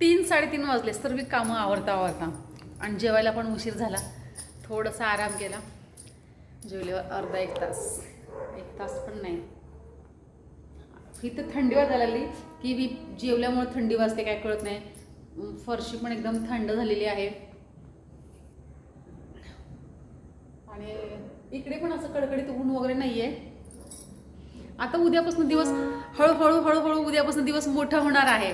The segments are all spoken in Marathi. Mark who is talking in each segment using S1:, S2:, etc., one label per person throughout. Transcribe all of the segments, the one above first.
S1: तीन साडेतीन वाजले सर्व कामं आवरता आवरता. आणि जेवायला पण उशीर झाला. थोडासा आराम केला. जेवल्यावर अर्धा एक तास. एक तास पण नाही. इथं थंडी वाजायला लागली की मी जेवल्यामुळे थंडी वाजते काय कळत नाही. फरशी पण एकदम थंड झालेली आहे. आणि इकडे पण असं कडकडीत ऊन वगैरे नाही आहे आता उद्यापासून दिवस हळूहळू हळूहळू उद्यापासून दिवस मोठा होणार आहे.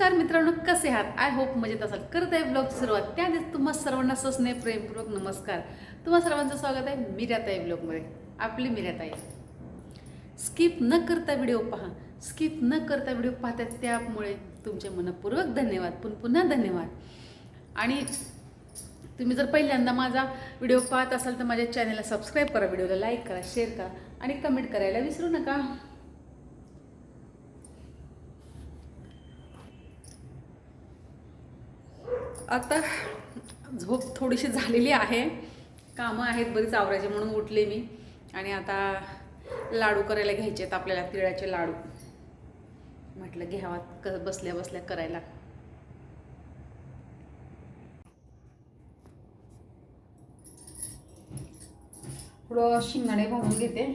S1: नमस्कार मित्रांनो कसे आहात? आय होप मजेत असाल. करत आहे ब्लॉगची सुरुवात. त्याआधीच तुम्हा सर्वांना ससने प्रेमपूर्वक नमस्कार. तुम्हा सर्वांचं स्वागत आहे मिर्याताई ब्लॉगमध्ये आपली मिर्याताई स्किप न करता व्हिडिओ पहा. स्किप न करता व्हिडिओ पाहतात त्यामुळे तुमचे मनपूर्वक धन्यवाद. पुन पुन्हा धन्यवाद. आणि तुम्ही जर पहिल्यांदा माझा व्हिडिओ पाहत असाल तर माझ्या चॅनलला सबस्क्राईब करा व्हिडिओला लाईक करा शेअर करा आणि कमेंट करायला विसरू नका. आता झोप थोडीशी झालेली आहे. कामं आहेत बरीच आवरायची म्हणून उठले मी. आणि आता लाडू करायला घ्यायचे आहेत आपल्याला तिळाचे लाडू. म्हटलं घ्यावा क बसल्या बसल्या करायला. थोडं शेंगदाणे भाजून घेते.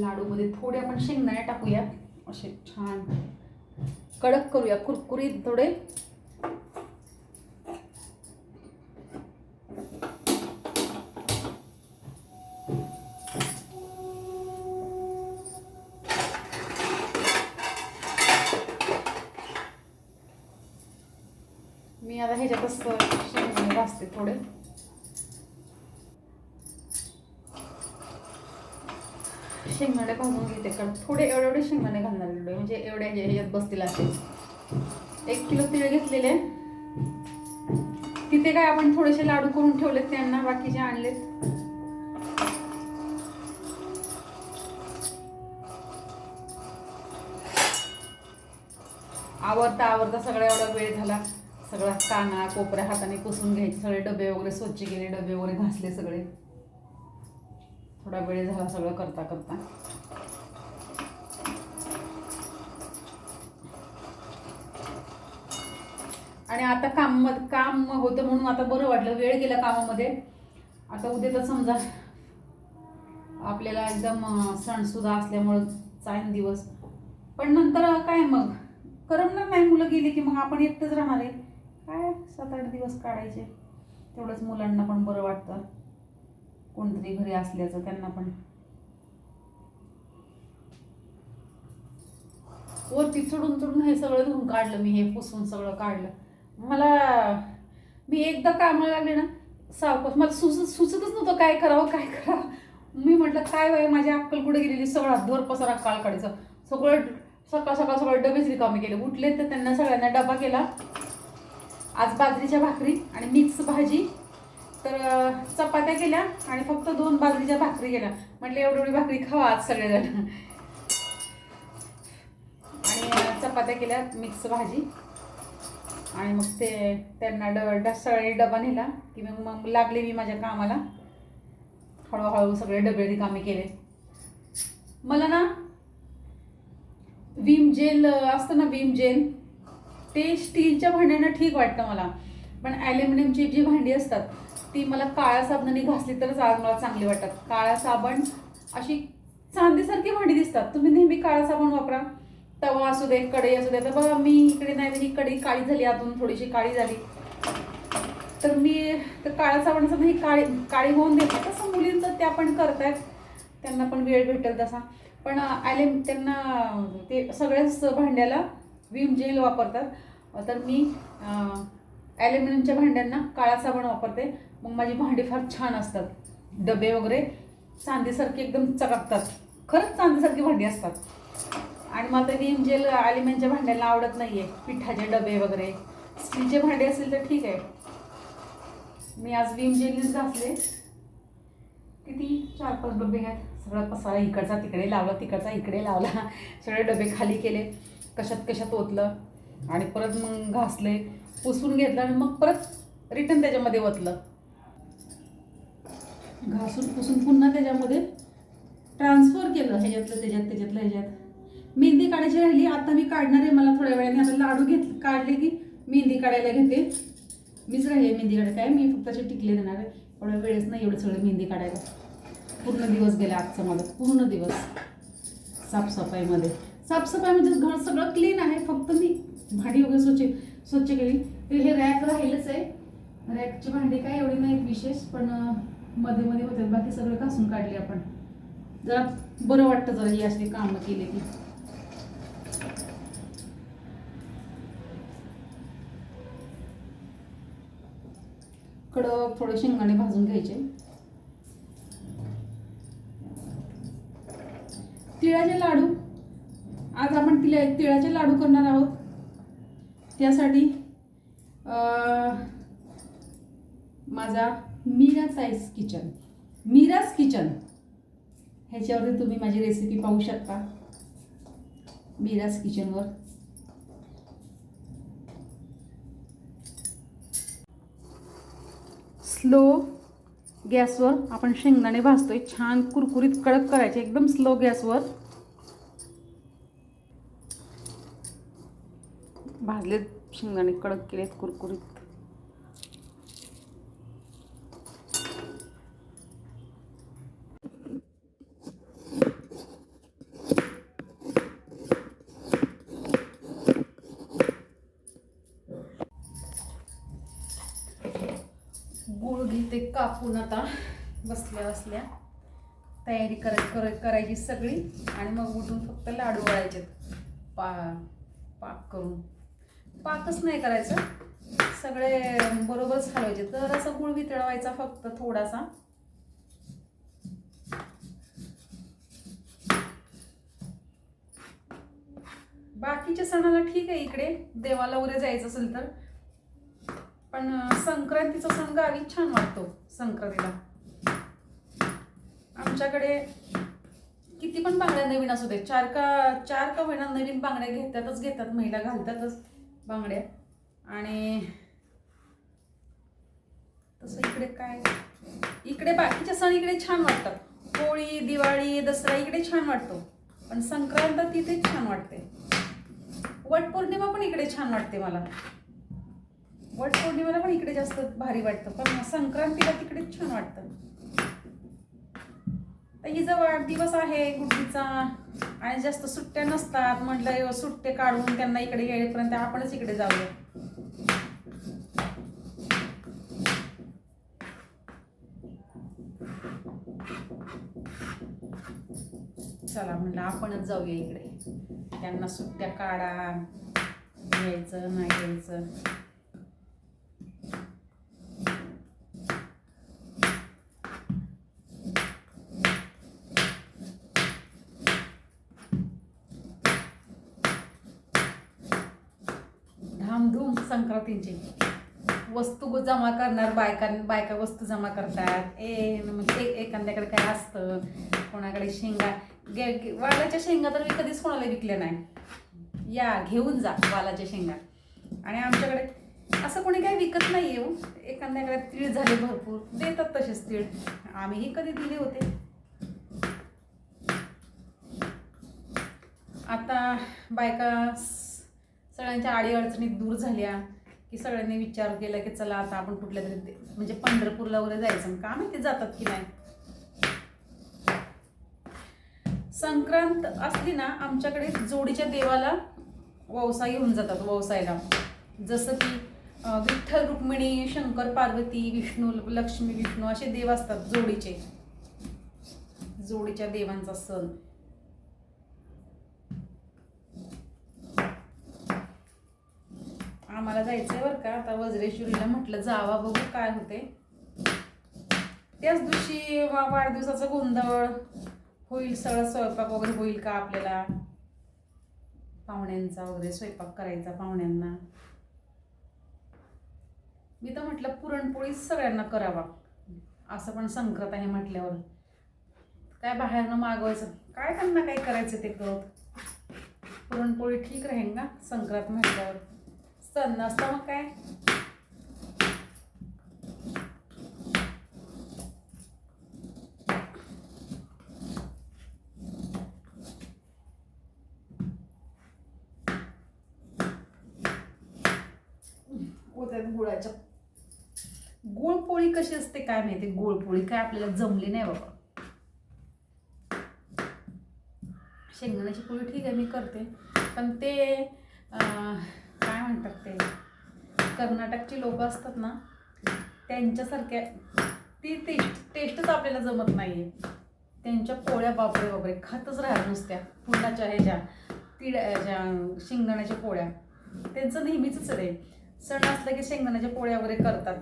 S1: लाडूमध्ये थोडे आपण शेंगदाणे टाकूया असे छान कडक करूया कुरकुरीत थोडे मी आता ह्याच्यातच शेंगदाणे भाजते थोडे शेंगदाणे भाजून घेते. कारण थोडे एवढे एवढे शेंगदाणे घालणार एवढे म्हणजे एवढ्या ह्याच्या- ह्याच्यात बसतील असे. एक किलो तिळ घेतलेले. तिथे काय आपण थोडेसे लाडू करून ठेवलेत त्यांना बाकीचे आणलेत. आवरता आवरता सगळा एवढा वेळ झाला. सगळा काना कोपऱ्या हाताने पुसून घ्यायचे. सगळे डबे वगैरे स्वच्छ केले डबे वगैरे घासले सगळे. थोडा वेळ झाला सगळं करता करता. आणि आता काम काम होतं म्हणून आता बरं वाटलं. वेळ गेला कामामध्ये. आता उद्या तर समजा आपल्याला एकदम सणसुद्धा असल्यामुळं चाईन दिवस. पण नंतर काय मग? करमणार नाही मुलं गेली की मग आपण एकटंच राहणार आहे. काय सात आठ दिवस काढायचे? तेवढंच मुलांना पण बरं वाटतं. कोणतरी घरी असल्याचं त्यांना पण. वरती चढून चढून हे सगळं धुवून काढलं मी हे पुसून सगळं काढलं. मला मी एकदा कामाला लागले ना सावकाश मला सुचत सुचतच नव्हतं काय करावं काय करावं. मी म्हटलं काय वय माझी अक्कल कुठे गेलेली? सगळा धोर पसारा काळ काढायचं सगळं सकाळ सकाळ सगळं डबेच रिकामे केले. उठले तर त्यांना सगळ्यांना डबा केला. आज बाजरीच्या भाकरी आणि मिक्स भाजी. तर चपात्या केल्या आणि फक्त दोन बाजरीच्या भाकरी केल्या. म्हटलं एवढी एवढी भाकरी खावा आज सगळेजण. आणि चपात्या केल्या मिक्स भाजी. आणि मग ते त्यांना ड ड डबा नेला की मग मग लागले मी माझ्या कामाला. हळूहळू सगळे डबे रिकामे केले. मला ना विम जेल असतं ना विम जेल ते स्टीलच्या भांड्यांना ठीक वाटतं मला. पण ॲल्युमिनियमची जी भांडी असतात ती मला काळ्या साबणाने घासली तरच मला चांगली वाटतात काळ्या साबण अशी चांदीसारखी भांडी दिसतात. तुम्ही नेहमी काळा साबण वापरा. तवा असू दे कढई असू दे. तर बघा मी इकडे नाही तर ही कढई काळी झाली आतून थोडीशी काळी झाली. तर मी तर काळा साबणाचं ही काळी काळी होऊन देते. तसं मुलींचं त्या पण करतायत. त्यांना पण वेळ भेटेल तसा. पण ॲलेम त्यांना ते सगळ्याच भांड्याला विम जेल वापरतात. तर मी ॲल्युमिनियमच्या भांड्यांना काळा साबण वापरते. मग माझी भांडी फार छान असतात. डबे वगैरे चांदीसारखी एकदम चकाकतात. खरंच चांदीसारखी भांडी असतात. आणि मला ते विम जेल ॲल्युमिनियमच्या म्हणजे भांड्याला आवडत नाही आहे पिठाचे डबे वगैरे. स्टीलचे भांडे असेल तर ठीक आहे. मी आज विम जेलनीच घासले. किती? चार पाच डबे आहेत सगळा पसारा इकडचा तिकडे लावला तिकडचा इकडे लावला. सगळे डबे खाली केले. कशात कशात ओतलं. आणि परत मग घासले. पुसून घेतलं आणि मग परत रिटर्न त्याच्यामध्ये ओतलं. घासून पुसून पुन्हा त्याच्यामध्ये ट्रान्सफर केलं ह्याच्यातलं त्याच्यात त्याच्यातलं ह्याच्यात. मेहंदी काढायची राहिली आता मी काढणार आहे मला थोड्या वेळाने आता लाडू घेत काढले की मेहंदी काढायला घेते. मीच राहिले मेहंदी काढायला काय? मी फक्त असे टिकले देणार आहे. एवढ्या वेळेस नाही एवढं सगळं मेहंदी काढायला. पूर्ण दिवस गेला आजचा माझा पूर्ण दिवस. साफसफाईमध्ये. साफसफाई म्हणजे घर सगळं क्लीन आहे फक्त मी भांडी वगैरे स्वच्छ स्वच्छ केली. ते हे रॅक राहिलंच आहे. रॅकची भांडी काय एवढी नाहीत विशेष पण मध्ये मध्ये होते बाकी सगळं घासून काढले आपण. जरा बरं वाटतं जरा ही अशी कामं केले की कडक थोडे शेंगदाणे भाजून घ्यायचे. तिळाचे लाडू. आज आपण तिला तिळाचे लाडू करणार आहोत. त्यासाठी माझा मीरा ताईस किचन मीराज किचन ह्याच्यावरती तुम्ही माझी रेसिपी पाहू शकता. मीराज किचनवर स्लो गॅसवर आपण शेंगदाणे भाजतोय. छान कुरकुरीत कडक करायचे. एकदम स्लो गॅसवर भाजलेत शेंगदाणे कडक केलेत कुरकुरीत गुळ घेते कापून आता बसल्या बसल्या तयारी कर करायची सगळी आणि मग उठून फक्त लाडू वळायचे पा पाक करून. पाकच नाही करायचं. सगळे बरोबरच हलवायचे. तर असं गुळ वितळवायचा फक्त थोडासा. बाकीच्या सणाला ठीक आहे इकडे. देवाला वगैरे जायचं असेल तर. पण संक्रांतीचा सण गावी छान वाटतो संक्रांतीला. आमच्याकडे किती पण बांगड्या नवीन असू दे चार का चार का महिना नवीन बांगड्या घेतातच घेतात महिला घालतातच बांगड्या. आणि तसं इकडे काय? इकडे बाकीचे सण इकडे छान वाटतात. होळी दिवाळी दसरा इकडे छान वाटतो पण संक्रांत तिथे छान वाटते. वटपौर्णिमा पण इकडे छान वाटते मला. वट पौर्णिमेला पण इकडे जास्त भारी वाटतं. पण संक्रांतीला तिकडे छान वाटतं. तर हिचा वाढदिवस आहे गुड्डीचा आणि जास्त सुट्ट्या नसतात म्हटलं सुट्टे काढून त्यांना इकडे येईपर्यंत आपणच इकडे जाऊया. चला म्हणलं आपणच जाऊया इकडे. त्यांना सुट्ट्या काढा. यायचं नाही यायचं. संक्रांतींची. वस्तू जमा करणार बायका बायका वस्तू जमा करतात. ए म्हणजे एखाद्याकडे काय असतं? कोणाकडे शेंगा? गे वालाच्या शेंगा तर मी कधीच कोणाला विकल्या नाही. या घेऊन जा वालाच्या शेंगा. आणि आमच्याकडे असं कोणी काही विकत नाही येऊ हो. एखाद्याकडे तीळ झाले भरपूर देतात तसेच तीळ. आम्हीही कधी दिले होते. आता बायका सगळ्यांच्या अडीअडचणी दूर झाल्या की सगळ्यांनी विचार केला की चला आता आपण कुठल्या तरी म्हणजे पंढरपूरला वगैरे जायचं. का माहिती जातात की नाही? संक्रांत असली ना आमच्याकडे जोडीच्या देवाला ववसा घेऊन जातात ववसायला जसं की विठ्ठल रुक्मिणी शंकर पार्वती विष्णू लक्ष्मी विष्णू असे देव असतात जोडीचे. जोडीच्या देवांचा सण. आम्हाला जायचंय बरं का. आता वज्रेश्वरीला म्हटलं जावा बघू काय होते त्याच दिवशी वा- वाढदिवसाचा गोंधळ. होईल सगळं स्वयंपाक वगैरे होईल का आपल्याला? पाहुण्यांचा वगैरे स्वयंपाक करायचा पाहुण्यांना. मी तर म्हटलं पुरणपोळीच सगळ्यांना करावा. असं पण संक्रांत आहे म्हटल्यावर. काय बाहेरनं मागवायचं? काय त्यांना काय करायचं ते करत पुरणपोळी ठीक राहील ना? संक्रांत म्हटल्यावर. सण नसतं मग काय? गुळाच्या गुळपोळी कशी असते काय माहिती? गुळपोळी काय आपल्याला जमली नाही बाबा. शेंगदाण्याची पोळी ठीक आहे मी करते. पण ते काय म्हणतात ते? कर्नाटकची लोक असतात ना त्यांच्यासारख्या ती टेस्ट टेस्टच आपल्याला जमत नाही आहे त्यांच्या पोळ्या बापरे बापरे खातच राहत नुसत्या. पुरणाच्या ह्याच्या तिळ शेंगदाण्याच्या पोळ्या. त्यांचं नेहमीच आहे. सण असलं की शेंगदाण्याच्या पोळ्या वगैरे करतात.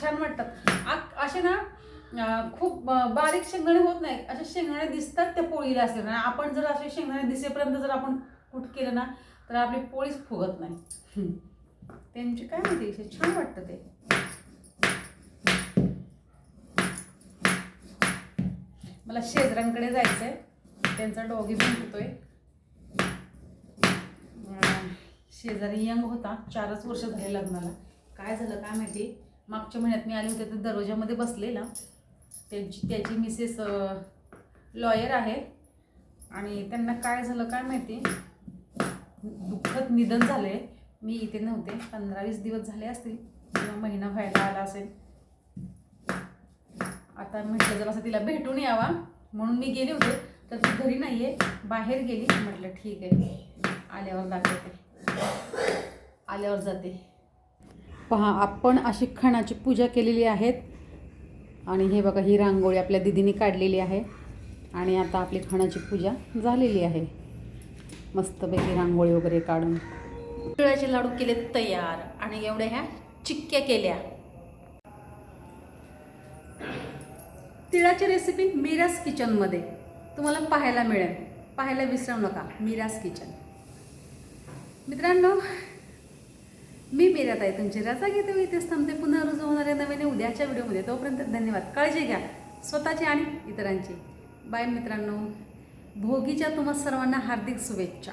S1: छान वाटतात. आ- असे ना खूप बारीक शेंगदाणे होत नाही असे शेंगदाणे दिसतात त्या पोळीला असले ना. आपण जर असे शेंगदाणे दिसेपर्यंत जर आपण कुठ केलं ना तर आपली पोळीच फुगत नाही. त्यांची काय माहिती असे छान वाटतं ते. मला शेजरांकडे जायचंय. त्यांचा डॉगी पण होतोय शेजारी यंग होता. चारच वर्ष झाले लग्नाला. काय झालं काय माहिती? मागच्या महिन्यात मी आले होते तर दरवाजामध्ये बसलेला. त्यांची त्याची मिसेस लॉयर आहे. आणि त्यांना काय झालं काय माहिती? दुःखद निधन झाले मी इथे नव्हते. पंधरा वीस दिवस झाले असतील. किंवा महिना व्हायला आला असेल. आता म्हटलं जर असं तिला भेटून यावा. म्हणून मी गेले होते. तर ती घरी नाही आहे बाहेर गेली. म्हटलं ठीक आहे. आल्यावर दाखवते. आल्यावर जाते. पहा आपण अशी खणाची पूजा केलेली आहेत. आणि हे बघा ही रांगोळी आपल्या दिदीने काढलेली आहे. आणि आता आपली खणाची पूजा झालेली आहे. मस्तपैकी रांगोळी वगैरे काढून. तिळाचे लाडू केले तयार आणि एवढ्या ह्या चिक्क्या केल्या. तिळाची रेसिपी मीराज किचनमध्ये तुम्हाला पाहायला मिळेल. पाहायला विसरू नका. मीराज किचन मित्रांनो मी मिरात आहे. तुमची रजा घेते मी इथेच थांबते. पुन्हा रुजू होणाऱ्या नव्याने उद्याच्या व्हिडिओमध्ये तोपर्यंत धन्यवाद. काळजी घ्या. स्वतःची आणि इतरांची. बाय मित्रांनो. भोगीच्या तुम्हा सर्वांना हार्दिक शुभेच्छा.